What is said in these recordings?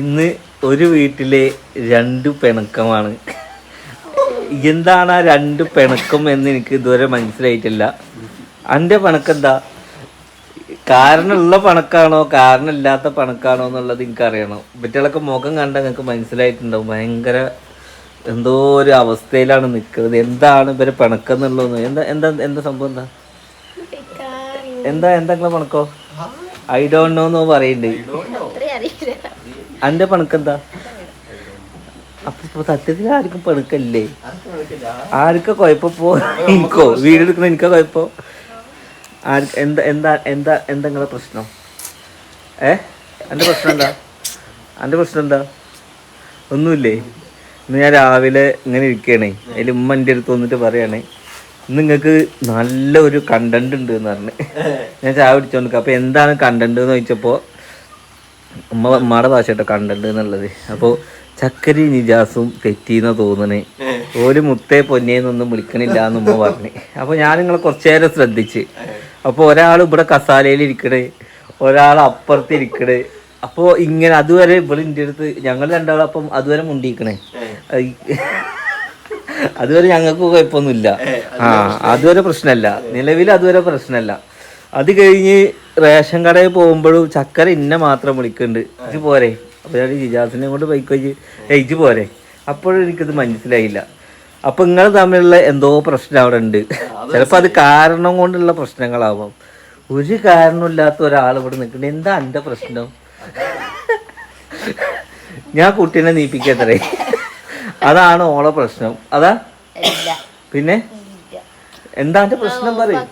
ഇന്ന് ഒരു വീട്ടിലെ രണ്ട് പിണക്കമാണ്. എന്താണ് ആ രണ്ട് പിണക്കം എന്ന് എനിക്ക് ഇതുവരെ മനസ്സിലായിട്ടില്ല. എന്റെ പിണക്കെന്താ കാരണമുള്ള പണക്കാണോ കാരണമില്ലാത്ത പണക്കാണോ എന്നുള്ളത് എനിക്ക് അറിയണം ഇവറ്റകളൊക്കെ മുഖം കണ്ട നിങ്ങൾക്ക് മനസ്സിലായിട്ടുണ്ടാവും. ഭയങ്കര എന്തോ ഒരു അവസ്ഥയിലാണ് നിൽക്കുന്നത്. എന്താണ് ഇവരെ പിണക്കെന്നുള്ളത് എന്താ എന്താ എന്താ സംഭവം എന്താ? എന്താ എന്താ നിങ്ങളെ പണക്കോ? ഐ ഡോണ്ട് നോ എന്ന് പറയുന്നുണ്ട്. അന്റെ പണക്കെന്താ? അപ്പൊ സത്യത്തിൽ ആർക്കും പണക്കല്ലേ? ആർക്കാ കൊഴപ്പോ? എനിക്കോ? വീടെടുക്കണ എനിക്കാ കൊഴപ്പോ? ആർക്ക് എന്താ എന്താ എന്താ എന്താ നിങ്ങളെ പ്രശ്നം? ഏ? എന്റെ പ്രശ്നം എന്താ? എന്റെ പ്രശ്നം എന്താ? ഒന്നുമില്ലേ? ഇന്ന് ഞാൻ രാവിലെ ഇങ്ങനെ ഇരിക്കുകയാണേ അതിൽ ഉമ്മ എന്റെ അടുത്ത് വന്നിട്ട് പറയണേ ഇന്ന് നല്ല ഒരു കണ്ടന്റ് ഉണ്ട് എന്ന് പറഞ്ഞ്. ഞാൻ ചായ പിടിച്ചോണ്ട് അപ്പൊ എന്താണ് കണ്ടന്റ് എന്ന് ചോദിച്ചപ്പോ ഉമ്മ ഉമ്മയുടെ ഭാഷ കേട്ടോ കണ്ടന്റ് എന്നുള്ളത്. അപ്പോൾ ചക്കരി നിജാസും തെറ്റീന്ന തോന്നണേ. ഒരു മുത്തേ പൊന്നേന്നൊന്നും വിളിക്കണില്ല എന്ന് ഉമ്മ പറഞ്ഞു. അപ്പോൾ ഞാൻ നിങ്ങളെ കുറച്ചു നേരം ശ്രദ്ധിച്ച് അപ്പോൾ ഒരാൾ ഇവിടെ കസാലയിൽ ഇരിക്കണേ. ഒരാൾ അപ്പുറത്ത് ഇരിക്കണേ. അപ്പോൾ ഇങ്ങനെ അതുവരെ ഇവിടെ എന്റെ അടുത്ത് ഞങ്ങൾ രണ്ടാളും അപ്പം അതുവരെ മുണ്ടിക്കണേ. അതുവരെ ഞങ്ങൾക്ക് കുഴപ്പമൊന്നുമില്ല. ആ അതുവരെ പ്രശ്നമല്ല. നിലവിൽ അതുവരെ പ്രശ്നമല്ല. അത് കഴിഞ്ഞ് റേഷൻ കടയിൽ പോകുമ്പോഴും ചക്കര ഇന്നെ മാത്രം വിളിക്കുന്നുണ്ട് ഇത് പോരെ. അപ്പൊ ഞാൻ ജിജാസിനെ കൊണ്ട് ബൈക്ക് വെച്ച് ഏയ് ഇജ് പോരെ. അപ്പോഴും എനിക്കത് മനസ്സിലായില്ല. അപ്പൊ നിങ്ങൾ തമ്മിലുള്ള എന്തോ പ്രശ്നം അവിടെ ഉണ്ട്. ചിലപ്പോൾ അത് കാരണം കൊണ്ടുള്ള പ്രശ്നങ്ങളാവാം. ഒരു കാരണമില്ലാത്ത ഒരാൾ ഇവിടെ നിൽക്കുന്നത് എന്താ എന്റെ പ്രശ്നം? ഞാൻ കുട്ടീനെ നീപ്പിക്കത്രേ അതാണ് ഓളെ പ്രശ്നം. അതാ? പിന്നെ? എന്താ എന്റെ പ്രശ്നം പറയും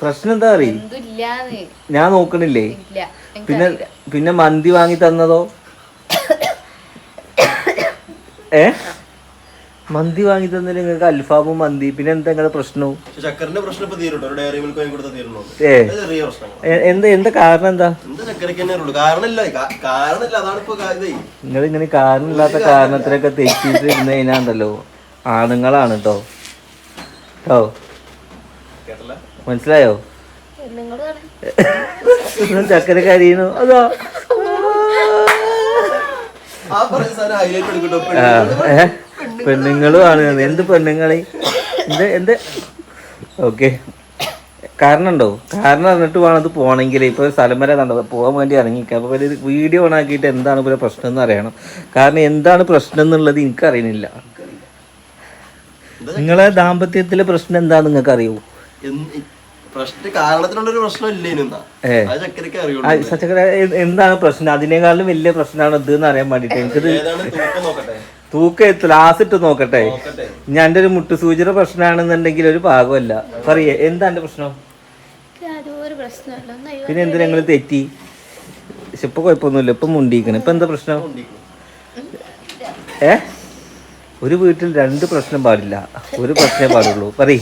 പ്രശ്നം എന്താ പറയും ഞാൻ നോക്കണില്ലേ? ഇല്ല പിന്നെ പിന്നെ മന്തി വാങ്ങി തന്നതോ? ഏ? മന്തി വാങ്ങി തന്നില്ല? നിങ്ങൾക്ക് അൽഫാമും മന്തി പിന്നെ എന്താ നിങ്ങളുടെ പ്രശ്നവും എന്താ എന്താ കാരണം എന്താ? നിങ്ങൾ ഇങ്ങനെ കാരണമില്ലാത്ത കാരണത്തിനൊക്കെ തെറ്റിയിട്ട് ഇരുന്ന് കഴിഞ്ഞാണ്ടല്ലോ ആണുങ്ങളാണ് കേട്ടോ കേട്ടല്ല? മനസ്സിലായോ? ചക്കര കരിയുന്നു. അതോ? പെണ്ണുങ്ങളും ആണ്. എന്ത് പെണ്ണുങ്ങളെ? എന്ത് എന്ത്? ഓക്കെ. കാരണം ഉണ്ടോ കാരണം എന്നിട്ട് വേണം അത് പോകണമെങ്കിൽ. ഇപ്പോൾ സ്ഥലം വരെ കണ്ടത് പോകാൻ വേണ്ടി ഇറങ്ങിക്കുക അപ്പോൾ ഒരു വീഡിയോ ഓൺ ആക്കിയിട്ട് എന്താണ് ഇവിടെ പ്രശ്നം എന്ന് അറിയണം. കാരണം എന്താണ് പ്രശ്നം എന്നുള്ളത് എനിക്കറിയണില്ല. നിങ്ങളെ ദാമ്പത്യത്തിലെ പ്രശ്നം എന്താന്ന് നിങ്ങൾക്ക് അറിയൂ പ്രശ്ന കാരണത്തിനുള്ളൊരു പ്രശ്നം ഇല്ലേനു എന്താണ് പ്രശ്നം? അതിനേക്കാളും വലിയ പ്രശ്നമാണ് ഇത് എന്ന് അറിയാൻ വേണ്ടിട്ട്. എനിക്കത് ഏതാണ് തൂക്കം നോക്കട്ടെ? തൂക്കം ലാസ്റ്റ് ഇട്ട് നോക്കട്ടെ. നോക്കട്ടെ. ഞാൻ എന്റെ ഒരു സൂചന പ്രശ്നമാണെന്നുണ്ടെങ്കിൽ ഒരു ഭാഗമല്ല. പറയേ എന്താ എന്റെ പ്രശ്നം? അതോ ഒരു പ്രശ്നമല്ല. ഒന്ന് അയ്യോ പിന്നെ എന്തിനാ നിങ്ങൾ തെറ്റി? പക്ഷെ ഇപ്പൊ കുഴപ്പമൊന്നുമില്ല. ഇപ്പൊ മുണ്ടിക്കണം. ഇപ്പൊ എന്താ പ്രശ്നം? ഏ? ഒരു വീട്ടിൽ രണ്ട് പ്രശ്നം പാടില്ല. ഒരു പ്രശ്നമേ പാടുള്ളൂ. പറയ്.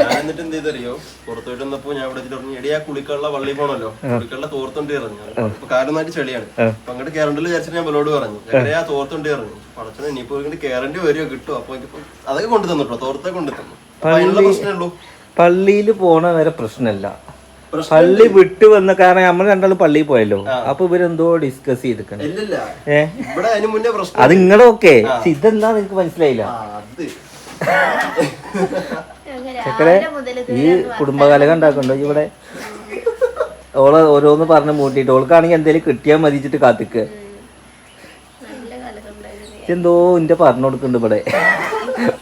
ഞാൻ എന്നിട്ട് എന്ത് ചെയ്തറിയോ? പുറത്തു പോയിട്ട് വന്നപ്പോ ഞാൻ ഇവിടെ പറഞ്ഞു എടി ആ കുളിക്കുള്ള വള്ളി പോണല്ലോ. കുളിക്കുള്ള തോർത്തുണ്ടി ഇറങ്ങി അപ്പൊ കാരണമായിട്ട് ചെളിയാണ്. അപ്പൊ അങ്ങോട്ട് കേറണ്ടില്ല വിചാരിച്ചിട്ട് ഞാൻ ബലോട് പറഞ്ഞു. ചക്കര ആ തോർത്തുണ്ടി ഇറങ്ങി പടച്ചനെ ഇനിയിപ്പോ ഇങ്ങോട്ട് കേറണ്ടി വരുമോ കിട്ടും അപ്പൊ അതൊക്കെ കൊണ്ടു തന്നിട്ടോ തോർത്തൊക്കെ കൊണ്ടു തന്നു അപ്പൊ അതിനുള്ള പ്രശ്നമേ ഉള്ളൂ. പള്ളിയിൽ പോണ വരെ പ്രശ്നമല്ല. പ്രശ്നം പള്ളി വിട്ട് വന്ന കാരണം നമ്മൾ രണ്ടാളും പള്ളിയിൽ പോയല്ലോ. അപ്പൊ ഇവരെന്തോ ഡിസ്കസ് പ്രശ്നം അത് നിങ്ങളൊക്കെ ഇതെന്താ നിങ്ങക്ക് മനസ്സിലായില്ല. ചക്കരെ ഈ കുടുംബകാലം ഉണ്ടാക്കണ്ടോ ഇവിടെ? ഓളെ ഓരോന്ന് പറഞ്ഞ് മൂട്ടിട്ട് ഓൾക്കാണെങ്കിൽ എന്തേലും കിട്ടിയാൽ മതിച്ചിട്ട് കാത്തിക്ക്. എന്തോ ഇന്റെ പറഞ്ഞു കൊടുക്കുന്നുണ്ട് ഇവിടെ.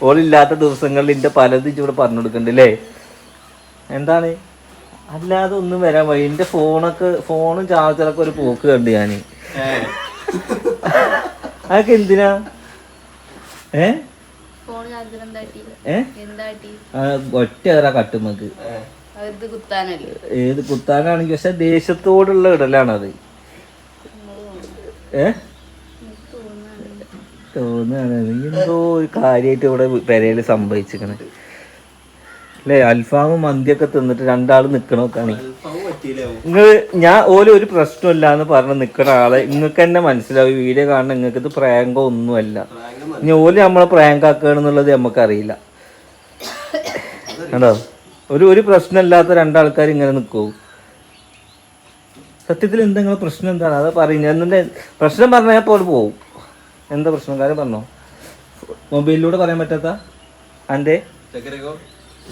ഓളില്ലാത്ത ദിവസങ്ങളിൽ ഇന്റെ പലതും ഇവിടെ പറഞ്ഞു കൊടുക്കുന്നുണ്ട് അല്ലേ എന്താണ്? അല്ലാതെ ഒന്നും വരാൻ വഴി എന്റെ ഫോണൊക്കെ ഫോണും ചാർജറൊക്കെ ഒരു പോക്ക് കണ്ട് ഞാൻ. അതൊക്കെ എന്തിനാ? ഏ? ഒറ്റ ഏറാ കട്ടുമക്ക് കുത്താനല്ലേ? ഏത് കുത്താനാണെങ്കിൽ പക്ഷെ ദേശത്തോടുള്ള ഇടലാണത്. ഏ? തോന്നുകയാണ് എന്തോ ഒരു കാര്യമായിട്ട് ഇവിടെ പെരയിൽ സംഭവിച്ചിക്കണേ അല്ലേ? അൽഫാമും മന്തിയൊക്കെ തിന്നിട്ട് രണ്ടാൾ പറ്റിയില്ലാവും നിങ്ങൾ ഞാൻ ഓല ഒരു പ്രശ്നമില്ല എന്ന് പറഞ്ഞ് നിക്കണ ആളെ നിങ്ങൾക്ക് തന്നെ മനസ്സിലാവും. വീഡിയോ കാണുന്ന നിങ്ങൾക്ക് ഇത് പ്രാങ്കോ ഒന്നുമല്ല. ഇനി ഓൽ നമ്മളെ പ്രാങ്ക് ആക്കുകയാണെന്നുള്ളത് നമുക്കറിയില്ല കണ്ടോ? ഒരു ഒരു പ്രശ്നമില്ലാത്ത രണ്ടാൾക്കാർ ഇങ്ങനെ നിൽക്കൂ സത്യത്തിൽ എന്താ നിങ്ങളെ പ്രശ്നം എന്താണ്? അത് പറയുന്നത് എന്നിട്ട് പ്രശ്നം പറഞ്ഞാൽ പോലെ പോവും. എന്താ പ്രശ്നം? കാര്യം പറഞ്ഞോ. മൊബൈലിലൂടെ പറയാൻ പറ്റാത്ത? അന്റെ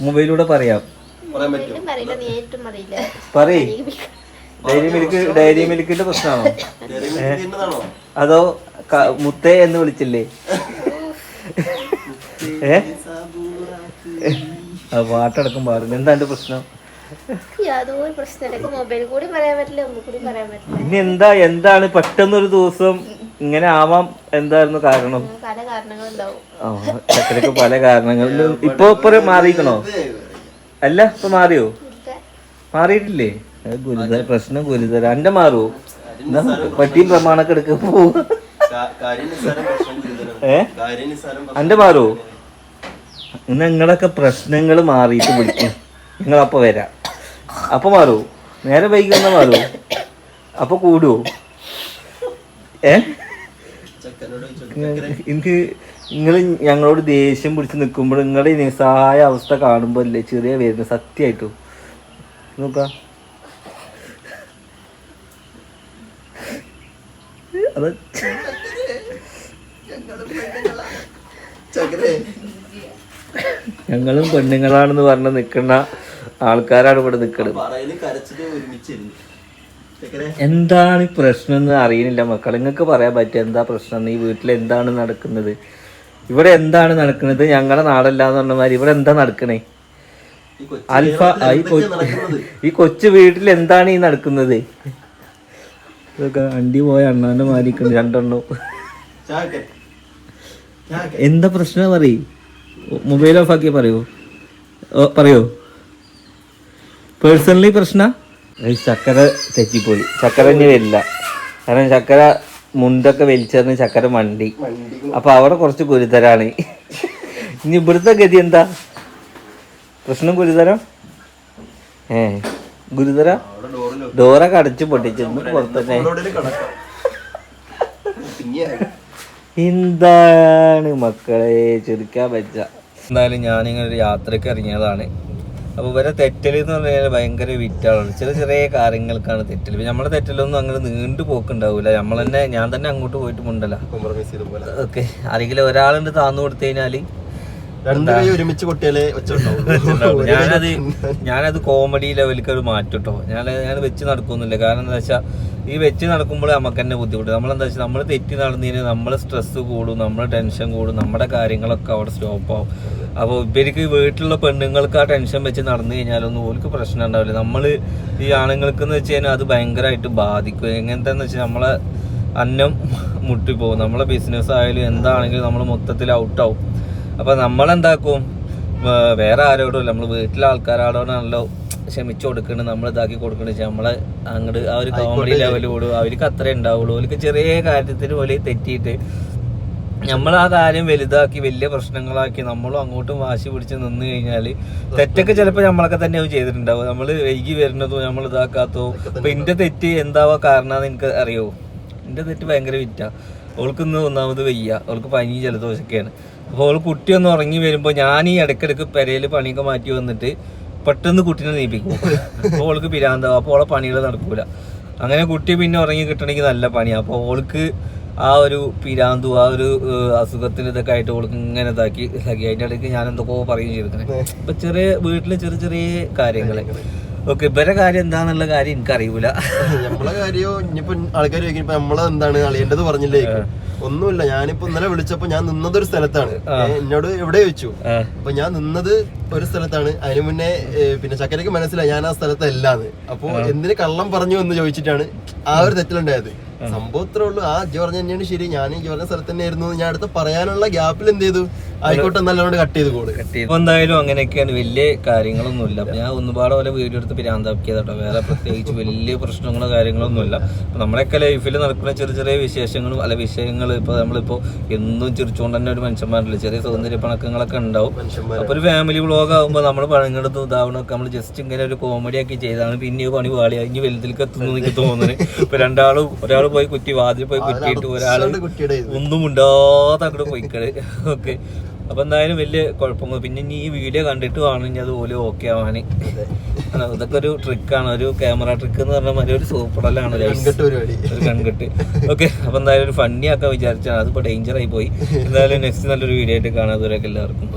മൊബൈലിലൂടെ പറയാം. പറയാൻ പറയ്. Diary milk. ഡയറി മിൽക്കിന്റെ പ്രശ്നമാണോ? അതോ മുത്തേ എന്ന് വിളിച്ചില്ലേ? ഏ? പാട്ടടക്കം പാടുന്നു എന്താ എന്റെ പ്രശ്നം? പിന്നെന്താ മൊബൈൽ കൂടി പറയാൻ പറ്റില്ല ഒന്നും പറയാൻ പറ്റില്ല. ഇനി എന്താ എന്താണ് പെട്ടെന്നൊരു ദിവസം ഇങ്ങനെ ആവാം എന്തായിരുന്നു കാരണം? ചക്കരക്ക് പല കാരണങ്ങളിലും ഇപ്പൊ ഇപ്പൊ മാറിയിക്കണോ അല്ല ഇപ്പൊ മാറിയോ? മാറിയിട്ടില്ലേ? ഗുരുതര പ്രശ്നം ഗുരുതര. എന്റെ മാറുവോ പട്ടിയും പ്രമാണൊക്കെ എടുക്കാൻ പോവുക കാ- കാര്യം നിസ്സാരം പ്രശ്നം ഗുരുതരം ഏ എന്റെ മാറുവോ നിങ്ങളൊക്കെ പ്രശ്നങ്ങൾ മാറിയിട്ട് വിളിക്കും. നിങ്ങൾ അപ്പൊ വരാം. അപ്പൊ മാറുവോ നേരെ വൈകുന്ന മാറുവോ അപ്പൊ കൂടുവോ? ഏ? എനിക്ക് നിങ്ങൾ ഞങ്ങളോട് ദേഷ്യം പിടിച്ച് നിൽക്കുമ്പോൾ നിങ്ങളുടെ ഈ നിസ്സഹായ അവസ്ഥ കാണുമ്പോൾ അല്ലേ ചെറിയ വരുന്നത് സത്യമായിട്ടും നോക്കാം. അത് ഞങ്ങളും പെണ്ണുങ്ങളാണെന്ന് പറഞ്ഞ് നിൽക്കുന്ന ആൾക്കാരാണ് ഇവിടെ നിൽക്കുന്നത് എന്താണ് ഈ പ്രശ്നം എന്ന് അറിയുന്നില്ല മക്കൾ നിങ്ങൾക്ക് പറയാൻ പറ്റുക എന്താ പ്രശ്നം? ഈ വീട്ടിൽ എന്താണ് നടക്കുന്നത്? ഇവിടെ എന്താണ് നടക്കുന്നത്? ഞങ്ങളുടെ നാടല്ല എന്ന് പറഞ്ഞ മാതിരി ഇവിടെ എന്താ നടക്കണേ? ഈ കൊച്ചു അൽഫ ഈ കൊച്ചു വീട്ടിൽ എന്താണ് ഈ നടക്കുന്നത്? ഇതൊക്കെ അണ്ടി പോയ അണ്ണാന്റെ മാരിക്കുന്നു രണ്ടെണ്ണം. എന്താ പ്രശ്നം പറയ്? മൊബൈൽ ഓഫ് ആക്കി പറയൂ? ഓ, പറയോ? പേഴ്സണലി പ്രശ്ന? ചക്കര തെറ്റിപ്പോയി. ചക്കര ഇനി വരില്ല. കാരണം ചക്കര മുണ്ടൊക്കെ വലിച്ചെറിഞ്ഞ് ചക്കര മണ്ടി. അപ്പൊ അവിടെ കുറച്ച് ഗുരുതരാണ് ഇനി ഇവിടുത്തെ ഗതി എന്താ? പ്രശ്നം ഗുരുതരം? ഏ ഗുരുതര? ഡോറൊക്കെ അടച്ച് പൊട്ടിച്ചിരുന്നു പുറത്തന്നെ എന്താണ് മക്കളെ? ചുരുക്കാൻ പറ്റ. എന്തായാലും ഞാനിങ്ങനെ ഒരു യാത്രയ്ക്ക് ഇറങ്ങിയതാണ്. അപ്പോൾ ഇവരെ തെറ്റൽ എന്ന് പറഞ്ഞാൽ ഭയങ്കര വിറ്റാണ് ചെറിയ ചെറിയ കാര്യങ്ങൾക്കാണ് തെറ്റൽ ഇപ്പൊ നമ്മളെ തെറ്റലൊന്നും അങ്ങനെ നീണ്ടു പോക്കുണ്ടാവില്ല നമ്മൾ തന്നെ ഞാൻ തന്നെ അങ്ങോട്ട് പോയിട്ട് മുണ്ടല്ല ഓക്കെ. അല്ലെങ്കിൽ ഒരാളുണ്ട് താന്നു കൊടുത്തു കഴിഞ്ഞാൽ രണ്ടു കൈ ഒരുമിച്ച് കൊട്ടിയാലേ ഞാനത് ഞാനത് കോമഡി ലെവലിലേക്ക് ഒരു മാറ്റിട്ടോ. ഞാൻ ഞാൻ വെച്ച് നടക്കുന്നില്ല കാരണം എന്താ വെച്ചാൽ ഈ വെച്ച് നടക്കുമ്പോൾ നമുക്ക് തന്നെ ബുദ്ധിമുട്ട്. നമ്മളെന്താ വെച്ചാൽ നമ്മൾ തെറ്റി നടന്നതിന് നമ്മളെ സ്ട്രെസ് കൂടും നമ്മളെ ടെൻഷൻ കൂടും നമ്മുടെ കാര്യങ്ങളൊക്കെ അവിടെ സ്റ്റോപ്പ് ആവും. അപ്പോൾ ഇവർക്ക് വീട്ടിലുള്ള പെണ്ണുങ്ങൾക്ക് ആ ടെൻഷൻ വെച്ച് നടന്നു കഴിഞ്ഞാലൊന്നും ഓർക്ക് പ്രശ്നം ഉണ്ടാവില്ല. നമ്മൾ ഈ ആണുങ്ങൾക്ക് എന്ന് വെച്ച് കഴിഞ്ഞാൽ അത് ഭയങ്കരമായിട്ട് ബാധിക്കും. എങ്ങനത്തെന്ന് വെച്ചാൽ നമ്മളെ അന്നം മുട്ടിപ്പോകും നമ്മളെ ബിസിനസ് ആയാലും എന്താണെങ്കിലും നമ്മൾ മൊത്തത്തിൽ ഔട്ടാവും അപ്പൊ നമ്മളെന്താക്കും? വേറെ ആരോടും നമ്മൾ വീട്ടിലെ ആൾക്കാരോടാണല്ലോ ക്ഷമിച്ചു കൊടുക്കണത് നമ്മൾ ഇതാക്കി കൊടുക്കണത് നമ്മളെ അങ്ങോട്ട് ആ ഒരു കോമഡി ലെവൽ കൂടും. അവർക്ക് അത്രേ ഉണ്ടാവുള്ളൂ അവർക്ക് ചെറിയ കാര്യത്തിന് പോലെ തെറ്റിയിട്ട് നമ്മൾ ആ കാര്യം വലുതാക്കി വലിയ പ്രശ്നങ്ങളാക്കി നമ്മളും അങ്ങോട്ടും വാശി പിടിച്ച് നിന്ന് കഴിഞ്ഞാൽ തെറ്റൊക്കെ ചിലപ്പോൾ നമ്മളൊക്കെ തന്നെ ചെയ്തിട്ടുണ്ടാവും. നമ്മൾ വൈകി വരുന്നതോ നമ്മൾ ഇതാക്കാത്തോ അപ്പൊ എന്റെ തെറ്റ് എന്താവാ കാരണമെന്ന് എനിക്ക് അറിയോ? എന്റെ തെറ്റ് ഭയങ്കര വിറ്റാ. അവൾക്ക് ഇന്ന് ഒന്നാമത് വയ്യ. ഓൾക്ക് പനി ജലദോഷമൊക്കെയാണ് അപ്പോൾ ഓൾ കുട്ടി ഒന്ന് ഉറങ്ങി വരുമ്പോൾ ഞാൻ ഈ ഇടയ്ക്കിടയ്ക്ക് പെരയിൽ പണിയൊക്കെ മാറ്റി വന്നിട്ട് പെട്ടെന്ന് കുട്ടീനെ നീപ്പിക്കും. അപ്പോൾ ഓൾക്ക് പിരാന്താവും അപ്പോൾ ഓളെ പണികൾ നടക്കൂല. അങ്ങനെ കുട്ടി പിന്നെ ഉറങ്ങി കിട്ടണമെങ്കിൽ നല്ല പണിയാണ് അപ്പോൾ ഓൾക്ക് ആ ഒരു പിരാന്തു ആ ഒരു അസുഖത്തിന് ഇതൊക്കെ ആയിട്ട് ഓൾക്ക് ഇങ്ങനെ ഇതാക്കി ഇതാക്കി. അതിന്റെ ഇടയ്ക്ക് ഞാൻ എന്തൊക്കെ പറയുകയും ചെയ്തിരിക്കണേ അപ്പൊ ചെറിയ വീട്ടിലെ ചെറിയ ചെറിയ കാര്യങ്ങൾ. ഓക്കെ ഇവരെ കാര്യം എന്താന്നുള്ള കാര്യം എനിക്കറിയൂല. നമ്മളെ കാര്യോ ഇനിയിപ്പോ ആൾക്കാർ ചോദിക്കും ഇപ്പൊ നമ്മളെ എന്താണ് അളിയേണ്ടത് പറഞ്ഞില്ലേ ഒന്നുമില്ല ഞാനിപ്പോ ഇന്നലെ വിളിച്ചപ്പോ ഞാൻ നിന്നത് ഒരു സ്ഥലത്താണ്. എന്നോട് എവിടെ ചോദിച്ചു. അപ്പൊ ഞാൻ നിന്നത് ഒരു സ്ഥലത്താണ്. അതിനു മുന്നേ പിന്നെ ചക്കരക്ക് മനസ്സിലായി ഞാൻ ആ സ്ഥലത്തല്ലാന്ന്. അപ്പൊ എന്തിന് കള്ളം പറഞ്ഞു എന്ന് ചോദിച്ചിട്ടാണ് ആ ഒരു തെറ്റിലുണ്ടായത്. സംഭവം ഇത്രേ ഉള്ളൂ. ആ ജി പറഞ്ഞ തന്നെയാണ് ശരി. ഞാൻ ഈ പറഞ്ഞ സ്ഥലത്ത് തന്നെയായിരുന്നു ഞാൻ അടുത്ത് പറയാനുള്ള ഗ്യാപ്പിൽ എന്ത് ചെയ്തു? ആയിക്കോട്ടെ നല്ലോണം കട്ട് ചെയ്ത് കോൾ. ഇപ്പൊ എന്തായാലും അങ്ങനെയൊക്കെയാണ്. വലിയ കാര്യങ്ങളൊന്നുമില്ല അപ്പൊ ഞാൻ ഒന്നുപാടെ പോലെ വീഡിയോ എടുത്ത് പിരാന്താക്കിയതാട്ടോ വേറെ പ്രത്യേകിച്ച് വലിയ പ്രശ്നങ്ങളോ കാര്യങ്ങളൊന്നുമില്ല അപ്പൊ നമ്മുടെയൊക്കെ ലൈഫിൽ നടക്കുന്ന ചെറിയ ചെറിയ വിശേഷങ്ങളും അല്ല വിഷയങ്ങൾ ഇപ്പൊ നമ്മളിപ്പോ എന്നും ചിരിച്ചുകൊണ്ട് തന്നെ ഒരു മനുഷ്യന്മാരില്ല ചെറിയ സൗന്ദര്യ പണക്കങ്ങളൊക്കെ ഉണ്ടാവും. അപ്പൊ ഒരു ഫാമിലി വ്ളോഗ് ആകുമ്പോൾ നമ്മൾ പഴങ്ങെടുത്ത് ഇതാവണമൊക്കെ നമ്മൾ ജസ്റ്റ് ഇങ്ങനെ ഒരു കോമഡി ആക്കി ചെയ്താണ്. പിന്നെ പണി വാളി ഇനി വലുതിലേക്ക് എത്തുന്നു എനിക്ക് തോന്നുന്നത് ഇപ്പൊ രണ്ടാളും ഒരാൾ പോയി കുറ്റി വാതിൽ പോയി കുറ്റിയിട്ട് ഒരാൾ ഒന്നും ഉണ്ടാതെ അങ്ങോട്ട് പോയിക്കൾ ഓക്കെ. അപ്പൊ എന്തായാലും വലിയ കുഴപ്പമൊന്നും പിന്നെ ഇനി ഈ വീഡിയോ കണ്ടിട്ട് വേണം ഇനി അത് ഓൽ ഓക്കെ ആവാന്. ഇതൊക്കെ ഒരു ട്രിക്കാണ് ഒരു ക്യാമറ ട്രിക്ക് എന്ന് പറഞ്ഞ മാതിരി ഒരു സൂപ്പറല്ലാണ് ഒരു കൺകെട്ട്. ഓക്കെ. അപ്പൊ എന്തായാലും ഒരു ഫണ്ണി ആക്കാൻ വിചാരിച്ചാണ്. അതിപ്പോ ഡേഞ്ചർ ആയി പോയി. എന്തായാലും നെക്സ്റ്റ് നല്ലൊരു വീഡിയോ ആയിട്ട് കാണാൻ എല്ലാവർക്കും.